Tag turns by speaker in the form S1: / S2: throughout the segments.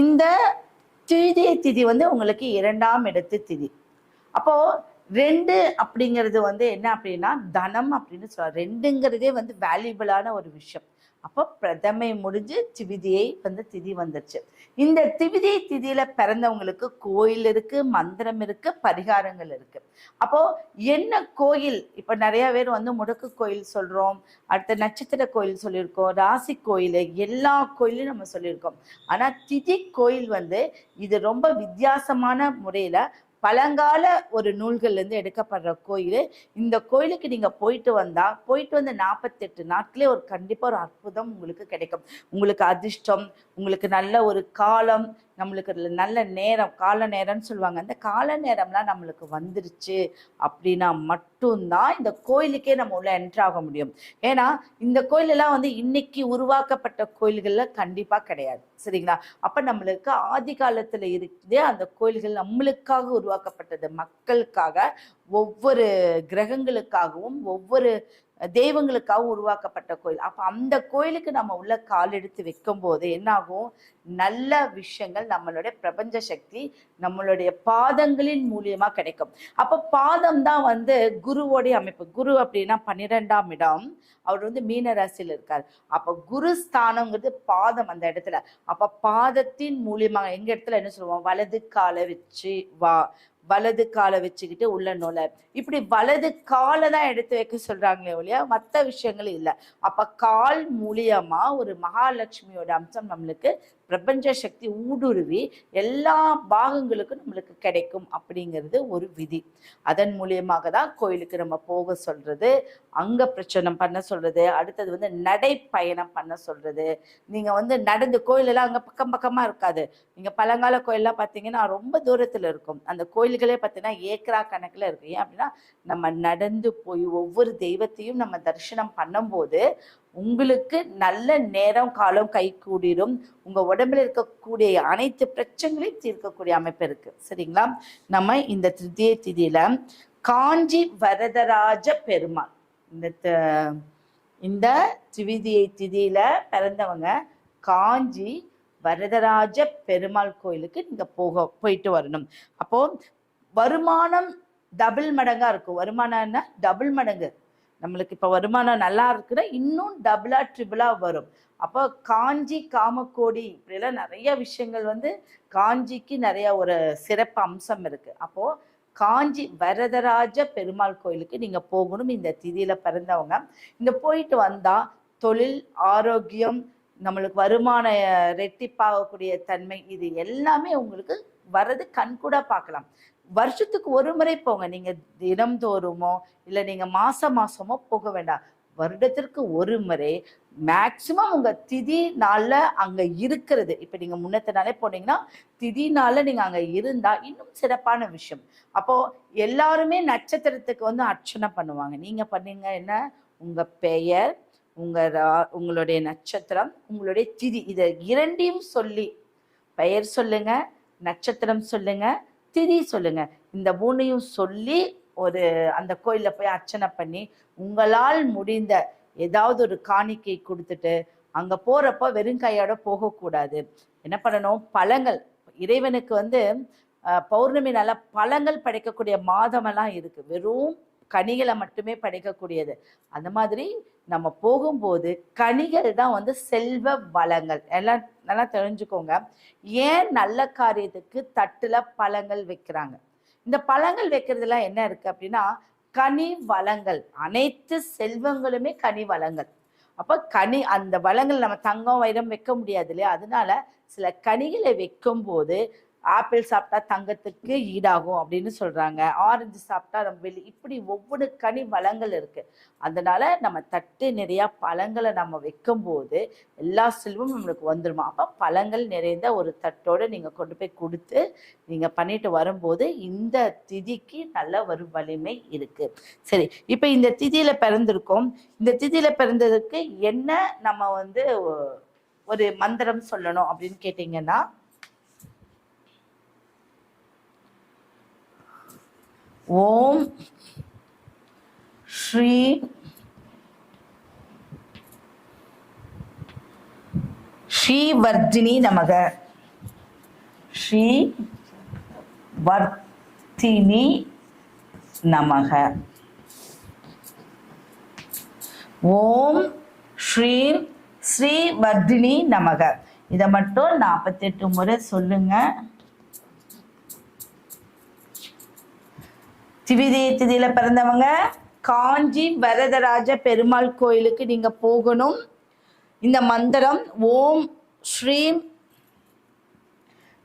S1: இந்த திதிய திதி வந்து உங்களுக்கு இரண்டாம் இடத்து திதி. அப்போது ரெண்டு அப்படிங்கிறது வந்து என்ன அப்படின்னா தனம் அப்படின்னு சொல்லலாம் ரெண்டுங்கிறதே வந்து வேல்யூபிளான ஒரு விஷயம். அப்போ பிரதமை முடிஞ்சு திவிதியை வந்து திதி வந்துருச்சு. இந்த திவிதி திதியில பிறந்தவங்களுக்கு கோயில் இருக்கு மந்திரம் இருக்கு பரிகாரங்கள் இருக்கு. அப்போ என்ன கோயில்? இப்ப நிறைய பேர் வந்து முடக்கு கோயில் சொல்றோம் அடுத்த நட்சத்திர கோயில் சொல்லியிருக்கோம் ராசி கோயில் எல்லா கோயிலும் நம்ம சொல்லியிருக்கோம். ஆனா திதி கோயில் வந்து இது ரொம்ப வித்தியாசமான முறையில பழங்கால ஒரு நூல்கள்லேருந்து எடுக்கப்படுற கோயில். இந்த கோயிலுக்கு நீங்கள் போயிட்டு வந்தால் போயிட்டு வந்து நாற்பத்தெட்டு நாட்களே ஒரு கண்டிப்பாக ஒரு அற்புதம் உங்களுக்கு கிடைக்கும். உங்களுக்கு அதிர்ஷ்டம் உங்களுக்கு நல்ல ஒரு காலம் நம்மளுக்கு நல்ல நேரம் கால நேரம்னு சொல்லுவாங்க. அந்த கால நேரம்லாம் நம்மளுக்கு வந்துருச்சு அப்படின்னா மட்டும்தான் இந்த கோயிலுக்கே நம்ம உள்ள என்ட்ரு ஆக முடியும். ஏன்னா இந்த கோயிலெல்லாம் வந்து இன்னைக்கு உருவாக்கப்பட்ட கோயில்கள்ல கண்டிப்பா கிடையாது. சரிங்களா? அப்ப நம்மளுக்கு ஆதி காலத்துல இருந்தே அந்த கோயில்கள் நம்மளுக்காக உருவாக்கப்பட்டது மக்களுக்காக ஒவ்வொரு கிரகங்களுக்காகவும் ஒவ்வொரு தெய்வங்களுக்காகவும் உருவாக்கப்பட்ட கோயில். அப்போ அந்த கோயிலுக்கு நம்ம உள்ள கால் எடுத்து வைக்கும் போது என்னாகும்? நல்ல விஷயங்கள் நம்மளுடைய பிரபஞ்ச சக்தி நம்மளுடைய பாதங்களின் மூலியமா கிடைக்கும். அப்போ பாதம் தான் வந்து குருவோடைய அமைப்பு. குரு அப்படின்னா பன்னிரெண்டாம் இடம். அவர் வந்து மீனராசியில் இருக்கார். அப்போ குரு ஸ்தானங்கிறது பாதம் அந்த இடத்துல. அப்போ பாதத்தின் மூலியமாக எங்க இடத்துல என்ன சொல்லுவோம்? வலது காலை வச்சு வா. வலது காலை வச்சுக்கிட்டு உள்ள நுழை. இப்படி வலது காலை தான் எடுத்து வைக்க சொல்றாங்களே ஒழிய மற்ற விஷயங்கள் இல்லை. அப்ப கால் மூலியமா ஒரு மகாலட்சுமியோட அம்சம் நம்மளுக்கு பிரபஞ்ச சக்தி ஊடுருவி எல்லா பாகங்களுக்கும் நம்மளுக்கு கிடைக்கும் அப்படிங்கிறது ஒரு விதி. அதன் மூலியமாக தான் கோயிலுக்கு நம்ம போக சொல்றது அங்க பிரச்சனம் பண்ண சொல்றது அடுத்தது வந்து நடைப்பயணம் பண்ண சொல்றது. நீங்க வந்து நடந்து கோயிலெல்லாம் அங்க பக்கம் பக்கமா இருக்காது. நீங்க பழங்கால கோயிலெல்லாம் பார்த்தீங்கன்னா ரொம்ப தூரத்துல இருக்கும். அந்த கோயில்களே பார்த்தீங்கன்னா ஏக்கரா கணக்குல இருக்கு ஏன் அப்படின்னா நம்ம நடந்து போய் ஒவ்வொரு தெய்வத்தையும் நம்ம தரிசனம் பண்ணும்போது உங்களுக்கு நல்ல நேரம் காலம் கை கூடிரும் உங்கள் உடம்புல இருக்கக்கூடிய அனைத்து பிரச்சனைகளையும் தீர்க்கக்கூடிய அமைப்பு இருக்குது சரிங்களா? நம்ம இந்த திருதிய திதியில் காஞ்சி வரதராஜ பெருமாள். இந்த த- இந்த திவிதியை திதியில் பிறந்தவங்க காஞ்சி வரதராஜ பெருமாள் கோயிலுக்கு நீங்கள் போக போயிட்டு வரணும். அப்போது வருமானம் டபுள் மடங்காக இருக்கும். வருமானம்னா டபுள் மடங்கு. நம்மளுக்கு இப்போ வருமானம் நல்லா இருக்குன்னா இன்னும் டபுளா ட்ரிபிளா வரும். அப்போ காஞ்சி காமக்கோடி இப்படியெல்லாம் நிறைய விஷயங்கள் வந்து காஞ்சிக்கு நிறைய ஒரு சிறப்பு அம்சம் இருக்கு. அப்போ காஞ்சி வரதராஜ பெருமாள் கோயிலுக்கு நீங்க போகணும். இந்த திதியில பிறந்தவங்க. இந்த போயிட்டு வந்தா தொழில் ஆரோக்கியம் நம்மளுக்கு வருமான ரெட்டிப்பாகக்கூடிய தன்மை இது எல்லாமே உங்களுக்கு வர்றது கண்கூடா பார்க்கலாம். வருஷத்துக்கு ஒரு முறை போங்க. நீங்க தினம்தோறுமோ இல்ல நீங்க மாச மாசமோ போக வேண்டாம். வருடத்திற்கு ஒரு முறை மேக்சிமம் உங்க திதி நாள்ல அங்க இருக்கிறது. இப்ப நீங்க முன்னத்த நாளே போனீங்கன்னா திதி நாள்ல நீங்க அங்க இருந்தா இன்னும் சிறப்பான விஷயம். அப்போ எல்லாருமே நட்சத்திரத்துக்கு வந்து அர்ச்சனை பண்ணுவாங்க. நீங்க பண்ணீங்க என்ன? உங்க பெயர் உங்க ரா- உங்களுடைய நட்சத்திரம் உங்களுடைய திதி. இதை இரண்டையும் சொல்லி பெயர் சொல்லுங்க. நட்சத்திரம் சொல்லுங்க திதி சொல்லுங்க. இந்த மூணையும் சொல்லி ஒரு அந்த கோயிலில் போய் அர்ச்சனை பண்ணி உங்களால் முடிந்த ஏதாவது ஒரு காணிக்கை கொடுத்துட்டு அங்கே போகிறப்ப வெறும் கையோட போகக்கூடாது. என்ன பண்ணணும்? பழங்கள். இறைவனுக்கு வந்து பௌர்ணமி நல்லா பழங்கள் படைக்கக்கூடிய மாதமெல்லாம் இருக்குது வெறும் கனிகளை மட்டுமே படைக்கக்கூடியது. அந்த மாதிரி நம்ம போகும்போது கனிகள் தான் வந்து செல்வ வளங்கள். எல்லாம் நல்லா தெரிஞ்சுக்கோங்க. ஏன் நல்ல காரியத்துக்கு தட்டுல பழங்கள் வைக்கிறாங்க? இந்த பழங்கள் வைக்கிறதுல என்ன இருக்கு அப்படின்னா கனி வளங்கள். அனைத்து செல்வங்களுமே கனி வளங்கள். அப்ப கனி அந்த வளங்கள் நம்ம தங்கம் வைரம் வைக்க முடியாது இல்லையா? அதனால சில கனிகளை வைக்கும் போது ஆப்பிள் சாப்பிட்டா தங்கத்துக்கு ஈடாகும் அப்படின்னு சொல்கிறாங்க ஆரஞ்சு சாப்பிட்டா நம்ம வெளி இப்படி ஒவ்வொரு கனி வளங்கள் இருக்குது அதனால் நம்ம தட்டு நிறையா பழங்களை நம்ம வைக்கும்போது எல்லா செல்வம் நம்மளுக்கு வந்துடுமா அப்போ பழங்கள் நிறைந்த ஒரு தட்டோடு நீங்கள் கொண்டு போய் கொடுத்து நீங்கள் பண்ணிட்டு வரும்போது இந்த திதிக்கு நல்ல ஒரு வலிமை இருக்குது சரி இப்போ இந்த திதியில் பிறந்திருக்கோம். இந்த திதியில் பிறந்ததுக்கு என்ன நம்ம வந்து ஒரு மந்திரம் சொல்லணும் அப்படின்னு கேட்டிங்கன்னா ஓம் ஸ்ரீ ஸ்ரீவர்தினி நமக. ஸ்ரீ வர்த்தினி நமக. ஓம் ஸ்ரீ வர்தினி நமக. இதை மட்டும் நாற்பத்தெட்டு முறை சொல்லுங்கள் திவிதே திதியில பிறந்தவங்க. காஞ்சி வரதராஜ பெருமாள் கோயிலுக்கு நீங்க போகணும். இந்த மந்திரம் ஓம் ஸ்ரீம்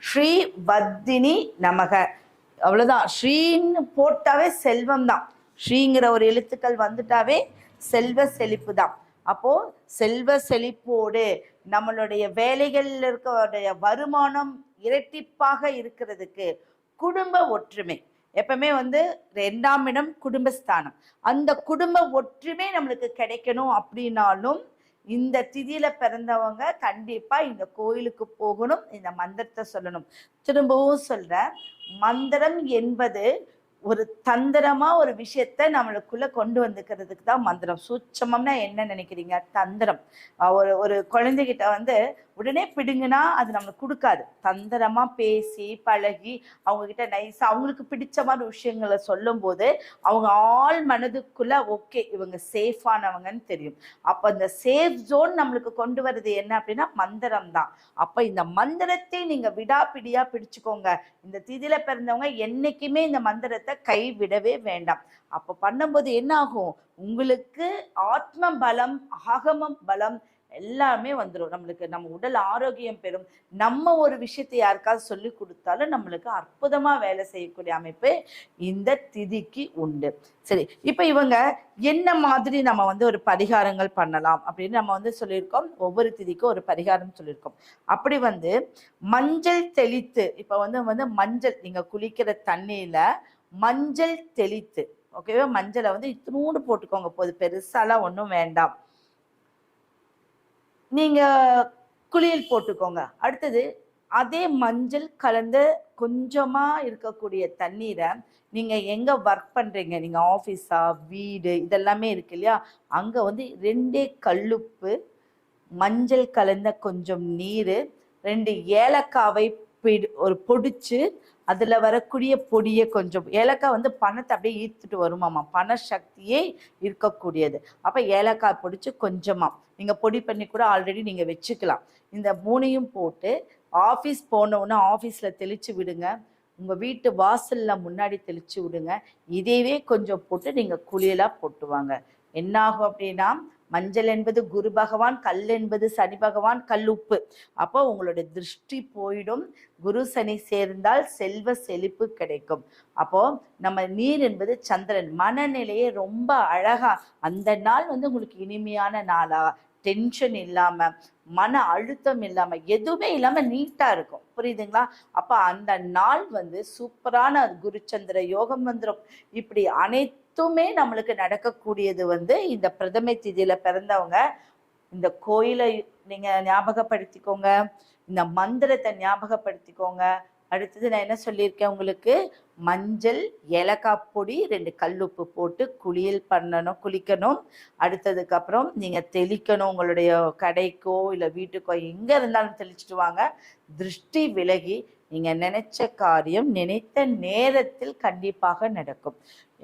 S1: ஸ்ரீ வத்தினி நமக. அவ்வளவுதான். ஸ்ரீன்னு போட்டாவே செல்வம் தான். ஸ்ரீங்கிற ஒரு எழுத்துக்கள் வந்துட்டாவே செல்வ செழிப்பு தான். அப்போ செல்வ செழிப்போடு நம்மளுடைய வேலைகளில் இருக்கக்கூடிய வருமானம் இரட்டிப்பாக இருக்கிறதுக்கு குடும்ப ஒற்றுமை. எப்பவுமே வந்து ரெண்டாம் இடம் குடும்பஸ்தானம். அந்த குடும்ப ஒற்றுமை நம்மளுக்கு கிடைக்கணும் அப்படின்னாலும் இந்த திதியில பிறந்தவங்க கண்டிப்பா இந்த கோயிலுக்கு போகணும் இந்த மந்திரத்தை சொல்லணும். திரும்பவும் சொல்ற மந்திரம் என்பது ஒரு தந்திரமா ஒரு விஷயத்த நம்மளுக்குள்ள கொண்டு வந்துக்கிறதுக்கு தான் மந்திரம். சூட்சமம்னா என்ன நினைக்கிறீங்க? தந்திரம். ஒரு ஒரு குழந்தைகிட்ட வந்து உடனே பிடுங்குனா அது நம்மளுக்கு கொடுக்காது. தந்திரமா பேசி பழகி அவங்க கிட்ட நைஸா அவங்களுக்கு பிடிச்ச மாதிரி விஷயங்களை சொல்லும் போது அவங்க ஆள் மனதுக்குள்ள ஓகே இவங்க சேஃபானவங்கன்னு தெரியும். அப்ப இந்த சேஃப் ஜோன் நம்மளுக்கு கொண்டு வர்றது என்ன அப்படின்னா மந்திரம் தான். அப்ப இந்த மந்திரத்தை நீங்க விடாப்பிடியா பிடிச்சுக்கோங்க. இந்த திதியில பிறந்தவங்க என்னைக்குமே இந்த மந்திரத்தை கைவிடவே வேண்டாம். அப்ப பண்ணும்போது என்ன ஆகும் உங்களுக்கு ஆத்ம பலம் ஆகம பலம் எல்லாமே வந்துடும் நம்மளுக்கு நம்ம உடல் ஆரோக்கியம் பெறும். நம்ம ஒரு விஷயத்தை யாருக்காவது சொல்லி கொடுத்தாலும் நம்மளுக்கு அற்புதமா வேலை செய்யக்கூடிய அமைப்பு இந்த திதிக்கு உண்டு. சரி இப்போ இவங்க என்ன மாதிரி நம்ம வந்து ஒரு பரிகாரங்கள் பண்ணலாம் அப்படின்னு நம்ம வந்து சொல்லியிருக்கோம். ஒவ்வொரு திதிக்கும் ஒரு பரிகாரம் சொல்லியிருக்கோம். அப்படி வந்து மஞ்சள் தெளித்து இப்போ வந்து வந்து மஞ்சள் நீங்கள் குளிக்கிற தண்ணியில மஞ்சள் தெளித்து ஓகேவா மஞ்சளை வந்து இத்தினூண்டு போட்டுக்கோங்க. போது பெருசாலாம் ஒன்றும் வேண்டாம். நீங்கள் குளியல் போட்டுக்கோங்க. அடுத்தது அதே மஞ்சள் கலந்த கொஞ்சமாக இருக்கக்கூடிய தண்ணீரை நீங்கள் எங்கே ஒர்க் பண்ணுறீங்க நீங்கள் ஆஃபீஸா வீடு இதெல்லாமே இருக்கு இல்லையா? அங்கே வந்து ரெண்டே கல்லுப்பு மஞ்சள் கலந்த கொஞ்சம் நீர் ரெண்டு ஏலக்காவை பிடி ஒரு பொடிச்சு அதில் வரக்கூடிய பொடியை கொஞ்சம் ஏலக்காய் வந்து பணத்தை அப்படியே ஈர்த்துட்டு வருமாம்மா. பண சக்தியே இருக்கக்கூடியது. அப்போ ஏலக்காய் பொடிச்சு கொஞ்சமாக நீங்கள் பொடி பண்ணி கூட ஆல்ரெடி நீங்கள் வச்சுக்கலாம். இந்த மூணையும் போட்டு ஆஃபீஸ் போனவுடனே ஆஃபீஸில் தெளித்து விடுங்க. உங்கள் வீட்டு வாசலில் முன்னாடி தெளித்து விடுங்க. இதையவே கொஞ்சம் போட்டு நீங்கள் குளியலாக போட்டுவாங்க. என்னாகும் அப்படின்னா மஞ்சள் என்பது குரு பகவான் கல் என்பது சனி பகவான் கல்லுப்பு அப்போ உங்களுடைய திருஷ்டி போயிடும். குரு சனி சேர்ந்தால் செல்வ செழிப்பு கிடைக்கும். அப்போ நம்ம நீர் என்பது சந்திரன். மனநிலையே ரொம்ப அழகா அந்த நாள் வந்து உங்களுக்கு இனிமையான நாளா டென்ஷன் இல்லாமல் மன அழுத்தம் இல்லாமல் எதுவுமே இல்லாமல் நீட்டாக இருக்கும். புரியுதுங்களா? அப்போ அந்த நாள் வந்து சூப்பரான குருச்சந்திர யோகம் வந்துடும் இப்படி அனைத்துமே நம்மளுக்கு நடக்கக்கூடியது வந்து இந்த பிரதமை திதியில் பிறந்தவங்க இந்த கோயிலை நீங்கள் ஞாபகப்படுத்திக்கோங்க இந்த மந்திரத்தை ஞாபகப்படுத்திக்கோங்க அடுத்தது நான் என்ன சொல்லியிருக்கேன் உங்களுக்கு? மஞ்சள் ஏலக்காய் பொடி ரெண்டு கல்லுப்பு போட்டு குளியல் பண்ணணும் குளிக்கணும். அடுத்ததுக்கப்புறம் நீங்கள் தெளிக்கணும் உங்களுடைய கடைக்கோ இல்லை வீட்டுக்கோ எங்கே இருந்தாலும் தெளிச்சுட்டு வாங்க. திருஷ்டி விலகி நீங்கள் நினைச்ச காரியம் நினைத்த நேரத்தில் கண்டிப்பாக நடக்கும்.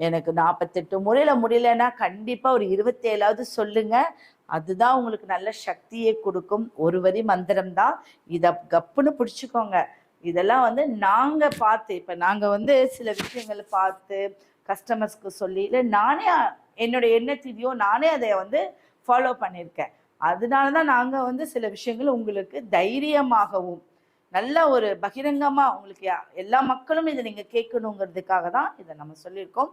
S1: எனக்கு நாற்பத்தெட்டு முறையில் முடியலன்னா கண்டிப்பாக ஒரு இருபத்தேழாவது சொல்லுங்கள் அதுதான் உங்களுக்கு நல்ல சக்தியை கொடுக்கும். ஒரு வரி மந்திரம் தான் இதை கப்புன்னு பிடிச்சிக்கோங்க. இதெல்லாம் வந்து நாங்கள் பார்த்து இப்போ நாங்கள் வந்து சில விஷயங்களை பார்த்து கஸ்டமர்ஸ்க்கு சொல்லி இல்லை நானே என்னோட எண்ணத்திலையோ நானே அதை வந்து ஃபாலோ பண்ணியிருக்கேன். அதனால தான் நாங்கள் வந்து சில விஷயங்கள் உங்களுக்கு தைரியமாகவும் நல்ல ஒரு பகிரங்கமாக உங்களுக்கு எல்லா மக்களும் இதை நீங்கள் கேட்கணுங்கிறதுக்காக தான் இதை நம்ம சொல்லியிருக்கோம்.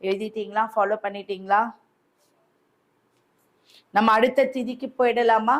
S1: எழுதிட்டீங்களா? ஃபாலோ பண்ணிட்டீங்களா? நம்ம அடுத்த திதிக்கு போயிடலாமா?